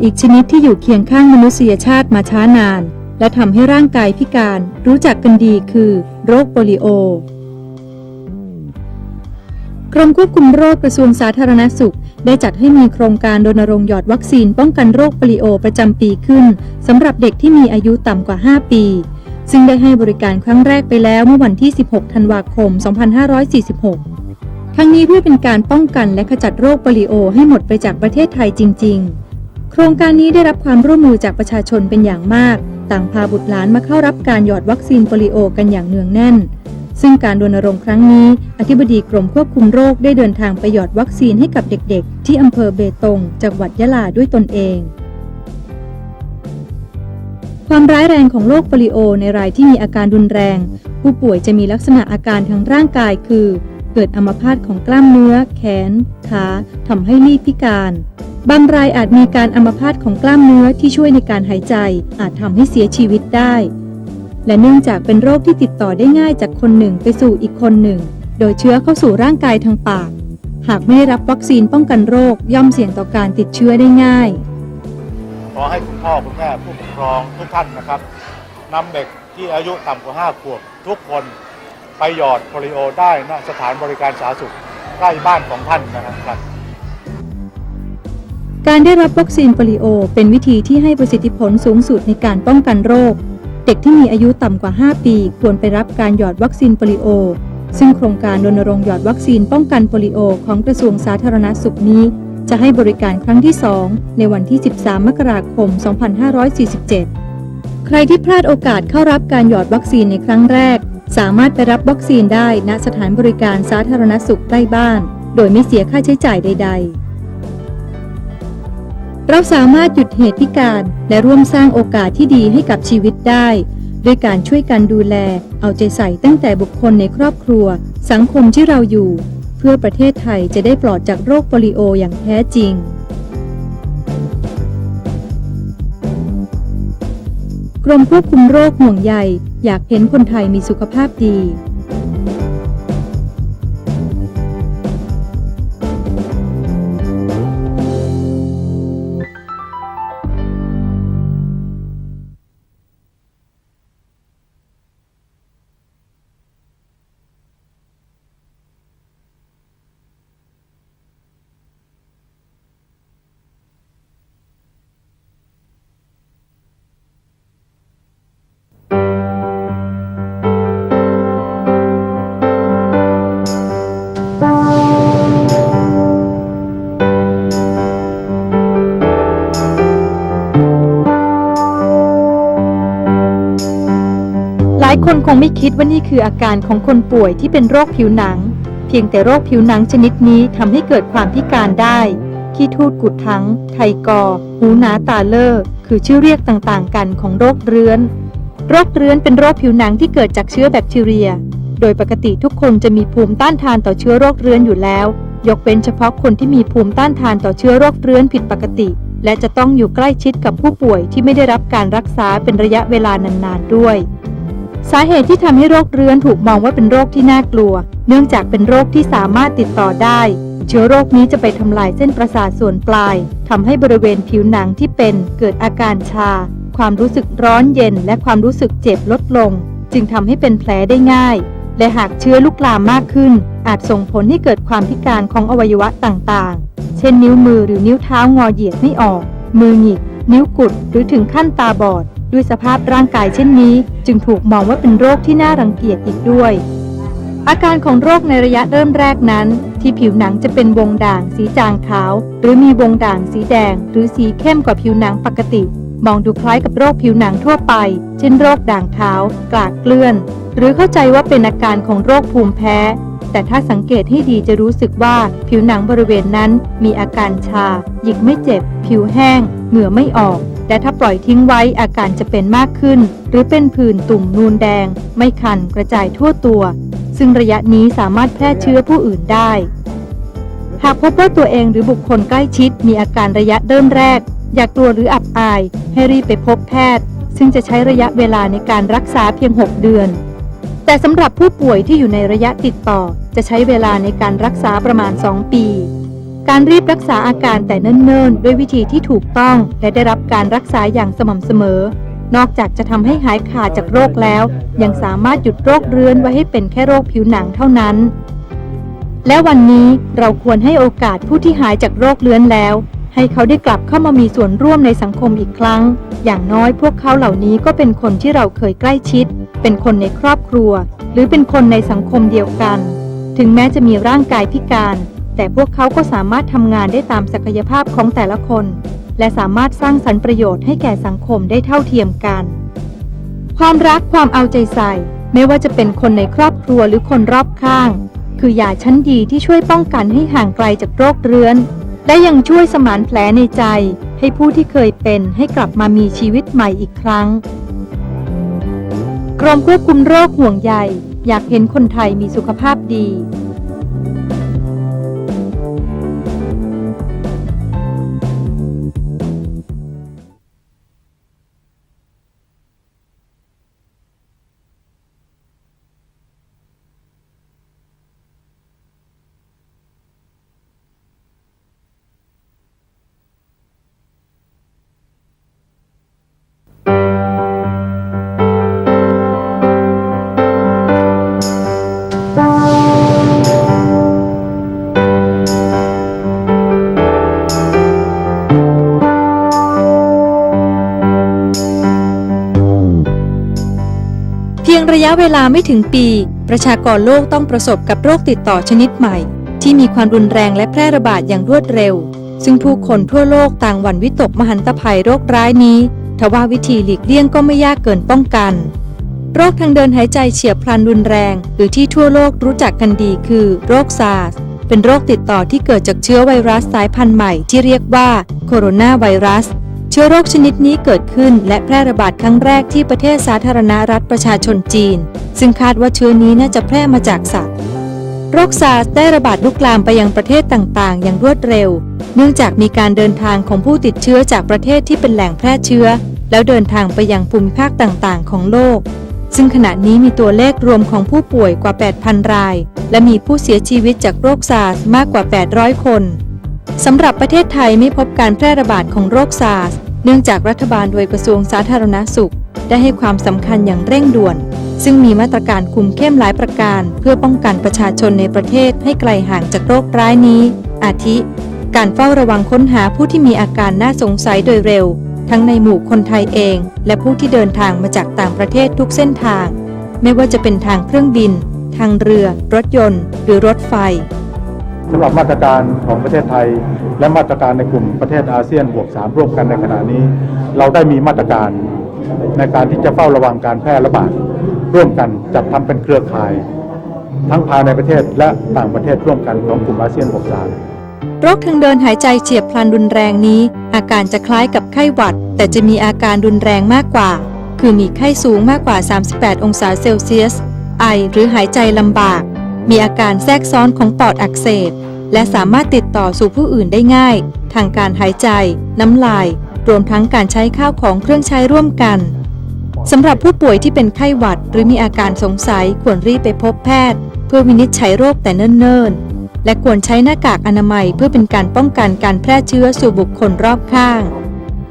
ออีกชนิดที่อยู่เคียงข้างมนุษยชาติมาช้านาน และทำให้ร่างกายพิการ รู้จักกันดีคือ โรคโปลิโอกรมควบคุมโรคกระทรวงสาธารณสุข ได้จัดให้มีโครงการรณรงค์หยอดวัคซีนป้องกันโรคโปลิโอประจำปีขึ้นสำหรับเด็กที่มีอายุต่ำกว่า 5 ปี ซึ่งได้ให้บริการครั้งแรกไปแล้วเมื่อวันที่ 16 ธันวาคม 2546 ทั้งนี้เพื่อเป็นการป้องกันและขจัดโรคโปลิโอให้หมดไปจากประเทศไทยจริง ๆ โครงการนี้ได้รับความร่วมมือจากประชาชนเป็นอย่างมาก ต่างพาบุตรหลานมาเข้ารับการหยอดวัคซีนโปลิโอกันอย่างเนืองแน่น ซึ่งการรณรงค์ครั้งนี้ อธิบดีกรมควบคุมโรคได้เดินทางไปหยอดวัคซีนให้กับเด็กๆ ที่อำเภอเบตงจังหวัดยะลาด้วยตนเอง ความร้ายแรงของโรคโปลิโอในรายที่มีอาการรุนแรง ผู้ป่วยจะมีลักษณะอาการทางร่างกายคือ เกิดอัมพาตของกล้ามเนื้อ แขน ขาทำให้ลีบพิการ บางรายอาจมีการอัมพาตของกล้ามเนื้อที่ช่วยในการหายใจ อาจทำให้เสียชีวิตได้ และเนื่องจากเป็นโรคที่ติดต่อได้ง่ายจากคนหนึ่งไปสู่อีกคนหนึ่ง โดยเชื้อเข้าสู่ร่างกายทางปาก หากไม่ได้รับวัคซีนป้องกันโรคย่อมเสี่ยงต่อการติดเชื้อได้ง่าย ขอให้คุณพ่อคุณแม่ผู้ปกครองทุกท่านนะครับนำเด็กที่อายุต่ำกว่า 5 ขวบทุกคน ไปหยอดโปลิโอได้ณสถานบริการสาธารณสุขใกล้บ้านของท่านนะครับ การได้รับวัคซีนโปลิโอ เป็นวิธีที่ให้ประสิทธิผลสูงสุดในการป้องกันโรค เด็กที่มีอายุต่ำกว่า 5 ปี ควรไปรับการหยอดวัคซีนโปลิโอ ซึ่งโครงการรณรงค์หยอดวัคซีนป้องกันโปลิโอ ของกระทรวงสาธารณสุขนี้ จะให้บริการครั้งที่ 2 ในวันที่ 13 มกราคม 2547 ใครที่พลาดโอกาสเข้ารับการหยอดวัคซีนในครั้งแรก สามารถไปรับวัคซีนได้ณสถานบริการสาธารณสุขใกล้บ้าน โดยไม่เสียค่าใช้จ่ายใด ๆ เราสามารถหยุดเหตุพิการและร่วมสร้างโอกาสที่ดีให้กับชีวิตได้ด้วยการช่วยกันดูแล เอาใจใส่ตั้งแต่บุคคลในครอบครัว สังคมที่เราอยู่ เพื่อประเทศไทยจะได้ปลอดจากโรคโปลิโออย่างแท้จริง กรมควบคุมโรคห่วงใยอยากเห็นคนไทยมีสุขภาพดีายคนคงไม่คิดว่านี่คืออาการของคนป่วยที่เป็นโรคผิวหนัง เพียงแต่โรคผิวหนังชนิดนี้ทำให้เกิดความพิการได้ ขี้ทูดกุดทั้ง ไทกอ หูหนาตาเลอร์คือชื่อเรียกต่างๆ กันของโรคเรื้อน โรคเรื้อนเป็นโรคผิวหนังที่เกิดจากเชื้อแบคทีเรีย โดยปกติทุกคนจะมีภูมิต้านทานต่อเชื้อโรคเรื้อนอยู่แล้ว ยกเว้นเฉพาะคนที่มีภูมิต้านทานต่อเชื้อโรคเรื้อนผิดปกติ และจะต้องอยู่ใกล้ชิดกับผู้ป่วยที่ไม่ได้รับการรักษาเป็นระยะเวลานานๆด้วย สาเหตุที่ทำให้โรคเรื้อนถูกมองว่าเป็นโรคที่น่ากลัว เนื่องจากเป็นโรคที่สามารถติดต่อได้ เชื้อโรคนี้จะไปทำลายเส้นประสาทส่วนปลายทำให้บริเวณผิวหนังที่เป็นเกิดอาการชา ความรู้สึกร้อนเย็น และความรู้สึกเจ็บลดลง จึงทำให้เป็นแผลได้ง่าย และหากเชื้อลุกลามมากขึ้น อาจส่งผลให้เกิดความพิการของอวัยวะต่างๆ เช่นนิ้วมือหรือนิ้วเท้างอเหยียดไม่ออก มือหงิกนิ้วกุดหรือถึงขั้นตาบอด ด้วยสภาพร่างกายเช่นนี้ จึงถูกมองว่าเป็นโรคที่น่ารังเกียจอีกด้วย อาการของโรคในระยะเริ่มแรกนั้น ที่ผิวหนังจะเป็นวงด่างสีจางขาว หรือมีวงด่างสีแดง หรือสีเข้มกว่าผิวหนังปกติ มองดูคล้ายกับโรคผิวหนังทั่วไป เช่นโรคด่างขาว กลากเกลื่อน หรือเข้าใจว่าเป็นอาการของโรคภูมิแพ้ แต่ถ้าสังเกตให้ดีจะรู้สึกว่าผิวหนังบริเวณนั้น มีอาการชา หยิกไม่เจ็บ ผิวแห้ง เหงื่อไม่ออก แต่ถ้าปล่อยทิ้งไว้อาการจะเป็นมากขึ้น หรือเป็นผื่นตุ่มนูนแดง ไม่คันกระจายทั่วตัว ซึ่งระยะนี้สามารถแพร่เชื้อผู้อื่นได้ หากพบว่าตัวเองหรือบุคคลใกล้ชิด มีอาการระยะเริ่มแรก อย่ากลัวหรืออับอาย ให้รีบไปพบแพทย์ ซึ่งจะใช้ระยะเวลาในการรักษาเพียง 6 เดือน แต่สำหรับผู้ป่วยที่อยู่ในระยะติดต่อ จะใช้เวลาในการรักษาประมาณ 2 ปี การรีบรักษาอาการแต่เนิ่นๆ ด้วยวิธีที่ถูกต้อง และได้รับการรักษาอย่างสม่ำเสมอ นอกจากจะทำให้หายขาดจากโรคแล้ว ยังสามารถหยุดโรคเรื้อนไว้ให้เป็นแค่โรคผิวหนังเท่านั้น และวันนี้เราควรให้โอกาสผู้ที่หายจากโรคเรื้อนแล้ว ให้เขาได้กลับเข้ามามีส่วนร่วมในสังคมอีกครั้ง อย่างน้อยพวกเขาเหล่านี้ก็เป็นคนที่เราเคยใกล้ชิด เป็นคนในครอบครัว หรือเป็นคนในสังคมเดียวกัน ถึงแม้จะมีร่างกายพิการ แต่พวกเขาก็สามารถทำงานได้ตามศักยภาพของแต่ละคน และสามารถสร้างสรรค์ประโยชน์ให้แก่สังคมได้เท่าเทียมกัน ความรักความเอาใจใส่ ไม่ว่าจะเป็นคนในครอบครัวหรือคนรอบข้าง คือยาชั้นดีที่ช่วยป้องกันให้ห่างไกลจากโรคเรื้อน และยังช่วยสมานแผลในใจ ให้ผู้ที่เคยเป็นให้กลับมามีชีวิตใหม่อีกครั้ง กรมควบคุมโรคห่วงใยอยากเห็นคนไทยมีสุขภาพดี ระยะเวลาไม่ถึงปี ประชากรโลกต้องประสบกับโรคติดต่อชนิดใหม่ ที่มีความรุนแรงและแพร่ระบาดอย่างรวดเร็ว ซึ่งผู้คนทั่วโลกต่างหวั่นวิตกมหันตภัยโรคร้ายนี้ทว่าวิธีหลีกเลี่ยงก็ไม่ยากเกินป้องกัน โรคทางเดินหายใจเฉียบพลันรุนแรง หรือที่ทั่วโลกรู้จักกันดีคือ โรคซาร์สเป็นโรคติดต่อที่เกิดจากเชื้อไวรัสสายพันธุ์ใหม่ที่เรียกว่าโคโรนาไวรัส ชื้อโรคชนิดนี้เกิดขึ้น และแพร่ระบาดครั้งแรกที่ประเทศสาธารณรัฐประชาชนจีน ซึ่งคาดว่าเชื้อนี้น่าจะแพร่มาจากสัตว์ โรคซาร์สได้ระบาดลุกลามไปยังประเทศต่างๆ อย่างรวดเร็ว เนื่องจากมีการเดินทางของผู้ติดเชื้อจากประเทศที่เป็นแหล่งแพร่เชื้อ แล้วเดินทางไปยังภูมิภาคต่างๆ ของโลก ซึ่งขณะนี้มีตัวเลขรวมของผู้ป่วยกว่า 8,000 ราย และมีผู้เสียชีวิตจากโรคซาร์สมากกว่า 800 คนสำหรับประเทศไทยไม่พบการแพร่ระบาดของโรคซาร์ส เนื่องจากรัฐบาลโดยกระทรวงสาธารณสุข ได้ให้ความสำคัญอย่างเร่งด่วน ซึ่งมีมาตรการคุมเข้มหลายประการ เพื่อป้องกันประชาชนในประเทศให้ไกลห่างจากโรคร้ายนี้ อาทิ การเฝ้าระวังค้นหาผู้ที่มีอาการน่าสงสัยโดยเร็ว ทั้งในหมู่คนไทยเอง และผู้ที่เดินทางมาจากต่างประเทศทุกเส้นทาง ไม่ว่าจะเป็นทางเครื่องบิน ทางเรือ รถยนต์ หรือรถไฟ สำหรับมาตรการของประเทศไทย และมาตรการในกลุ่มประเทศอาเซียนบวกสามร่วมกันในขณะนี้ เราได้มีมาตรการในการที่จะเฝ้าระวังการแพร่ระบาดร่วมกันจัดทำเป็นเครือข่าย ทั้งภายในประเทศและต่างประเทศร่วมกันของกลุ่มอาเซียนบวกสามโรคทางเดินหายใจเฉียบพลันรุนแรงนี้ อาการจะคล้ายกับไข้หวัด แต่จะมีอาการรุนแรงมากกว่า คือมีไข้สูงมากกว่า 38 องศาเซลเซียส ไอหรือหายใจลำบาก มีอาการแทรกซ้อนของปอดอักเสบ และสามารถติดต่อสู่ผู้อื่นได้ง่าย ทางการหายใจ น้ำลาย รวมทั้งการใช้ข้าวของเครื่องใช้ร่วมกันสำหรับผู้ป่วยที่เป็นไข้หวัด หรือมีอาการสงสัยควรรีบไปพบแพทย์ เพื่อวินิจฉัยโรคแต่เนิ่นๆ และควรใช้หน้ากากอนามัยเพื่อเป็นการป้องกันการแพร่เชื้อสู่บุคคลรอบข้าง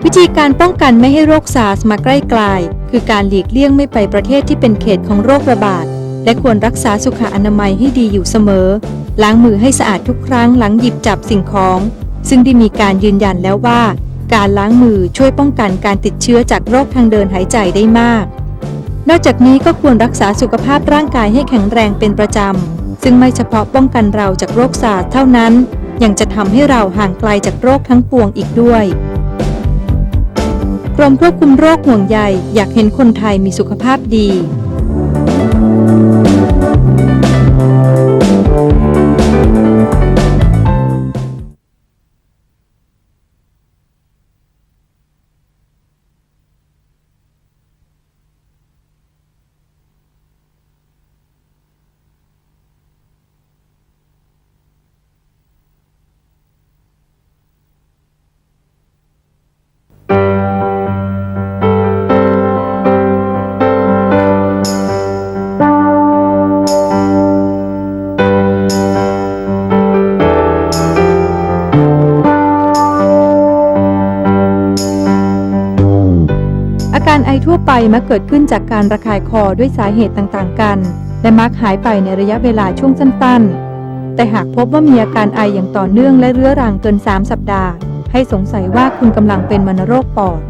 วิธีการป้องกันไม่ให้โรคซาร์สมาใกล้กลคือการหลีกเลี่ยงไม่ไปประเทศที่เป็นเขตของโรคระบาด และควรรักษาสุขอนามัยให้ดีอยู่เสมอ ล้างมือให้สะอาดทุกครั้งหลังหยิบจับสิ่งของ ซึ่งได้มีการยืนยันแล้วว่า การล้างมือช่วยป้องกันการติดเชื้อจากโรคทางเดินหายใจได้มาก นอกจากนี้ก็ควรรักษาสุขภาพร่างกายให้แข็งแรงเป็นประจำ ซึ่งไม่เฉพาะป้องกันเราจากโรคซาร์เท่านั้น ยังจะทำให้เราห่างไกลจากโรคทั้งปวงอีกด้วยกรมควบคุมโรคห่วงใยอยากเห็นคนไทยมีสุขภาพดี การไอทั่วไปมักเกิดขึ้นจากการระคายคอด้วยสาเหตุต่างๆกัน และมักหายไปในระยะเวลาช่วงสั้นๆ แต่หากพบว่ามีอาการไออย่างต่อเนื่องและเรื้อรังเกิน 3 สัปดาห์ ให้สงสัยว่าคุณกำลังเป็นวัณโรคปอด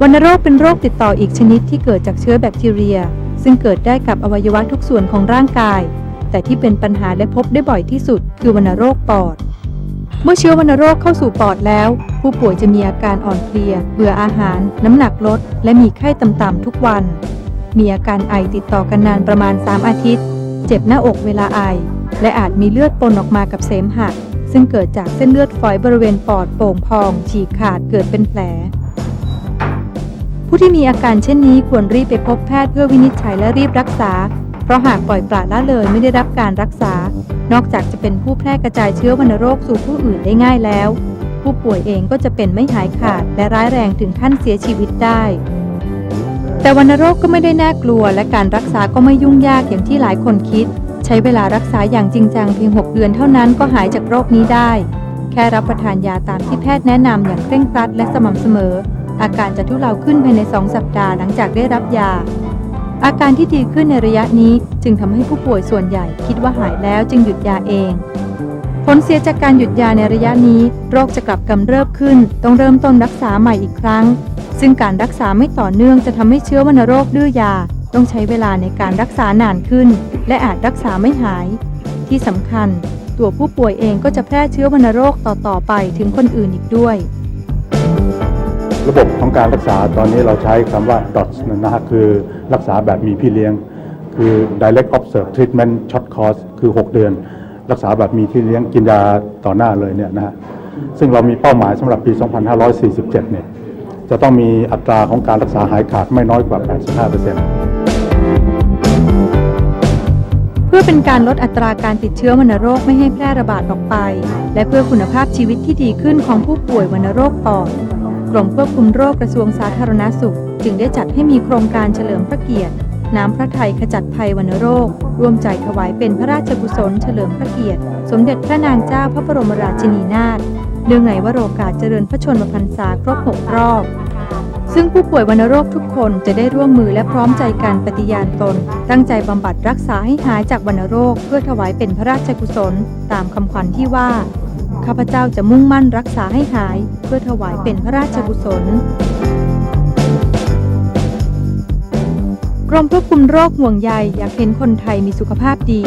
วัณโรคเป็นโรคติดต่ออีกชนิดที่เกิดจากเชื้อแบคทีเรีย ซึ่งเกิดได้กับอวัยวะทุกส่วนของร่างกาย แต่ที่เป็นปัญหาและพบได้บ่อยที่สุด คือวัณโรคปอด เมื่อเชื้อวัณโรคเข้าสู่ปอดแล้ว ผู้ป่วยจะมีอาการอ่อนเพลีย เบื่ออาหาร น้ำหนักลด และมีไข้ต่ำๆทุกวัน มีอาการไอติดต่อกันนานประมาณ 3 อาทิตย์ เจ็บหน้าอกเวลาไอ และอาจมีเลือดปนออกมากับเสมหะ ซึ่งเกิดจากเส้นเลือดฝอยบริเวณปอดโป่งพอง ฉีกขาดเกิดเป็นแผล ผู้ที่มีอาการเช่นนี้ควรรีบไปพบแพทย์เพื่อวินิจฉัยและรีบรักษา เพราะหากปล่อยปละละเลยไม่ได้รับการรักษา นอกจากจะเป็นผู้แพร่กระจายเชื้อวัณโรคสู่ผู้อื่นได้ง่ายแล้ว ผู้ป่วยเองก็จะเป็นไม่หายขาดและร้ายแรงถึงขั้นเสียชีวิตได้ แต่วัณโรคก็ไม่ได้น่ากลัว และการรักษาก็ไม่ยุ่งยากอย่างที่หลายคนคิด ใช้เวลารักษาอย่างจริงจังเพียง 6 เดือนเท่านั้นก็หายจากโรคนี้ได้ แค่รับประทานยาตามที่แพทย์แนะนำอย่างเคร่งครัดและสม่ำเสมอ อาการจะทุเลาขึ้นภายใน 2 สัปดาห์หลังจากได้รับยา อาการที่ดีขึ้นในระยะนี้จึงทำให้ผู้ป่วยส่วนใหญ่คิดว่าหายแล้วจึงหยุดยาเอง ผลเสียจากการหยุดยาในระยะนี้ โรคจะกลับกำเริบขึ้น ต้องเริ่มต้นรักษาใหม่อีกครั้ง ซึ่งการรักษาไม่ต่อเนื่องจะทำให้เชื้อวัณโรคดื้อยา ต้องใช้เวลาในการรักษานานขึ้น และอาจรักษาไม่หาย ที่สำคัญ ตัวผู้ป่วยเองก็จะแพร่เชื้อวัณโรคต่อๆไปถึงคนอื่นอีกด้วย ระบบของการรักษาตอนนี้เราใช้คำว่า DOTS นะฮะคือรักษาแบบมีพี่เลี้ยง คือ Direct Observe Treatment Short Course คือ 6 เดือน รักษาแบบมีพี่เลี้ยงกินยาต่อหน้าเลยเนี่ยนะฮะซึ่งเรามีเป้าหมายสำหรับปี 2547 เนี่ยจะต้องมีอัตราของการรักษาหายขาดไม่น้อยกว่า 85%เพื่อเป็นการลดอัตราการติดเชื้อวัณโรคไม่ให้แพร่ระบาดออกไป และเพื่อคุณภาพชีวิตที่ดีขึ้นของผู้ป่วยวัณโรคปอด รมควบคุมโรคกระทรวงสาธารณสุข จึงได้จัดให้มีโครงการเฉลิมพระเกียรติ น้ำพระไทยขจัดภัยวัณโรคร่วมใจถวายเป็นพระราชกุศลเฉลิมพระเกียรติ สมเด็จพระนางเจ้าพระบรมราชินีนาถเนื่องในวโรกาสเจริญพระชนมพรรษาครบ6รอบซึ่งผู้ป่วยวัณโรคทุกคนจะได้ร่วมมือและพร้อมใจกันปฏิญาณตน ตั้งใจบำบัดรักษาให้หายจากวัณโรคเพื่อถวายเป็นพระราชกุศล ตามคำขวัญที่ว่า ข้าพเจ้าจะมุ่งมั่นรักษาให้หาย เพื่อถวายเป็นพระราชกุศล กรมควบคุมโรคห่วงใยอยากเห็นคนไทยมีสุขภาพดี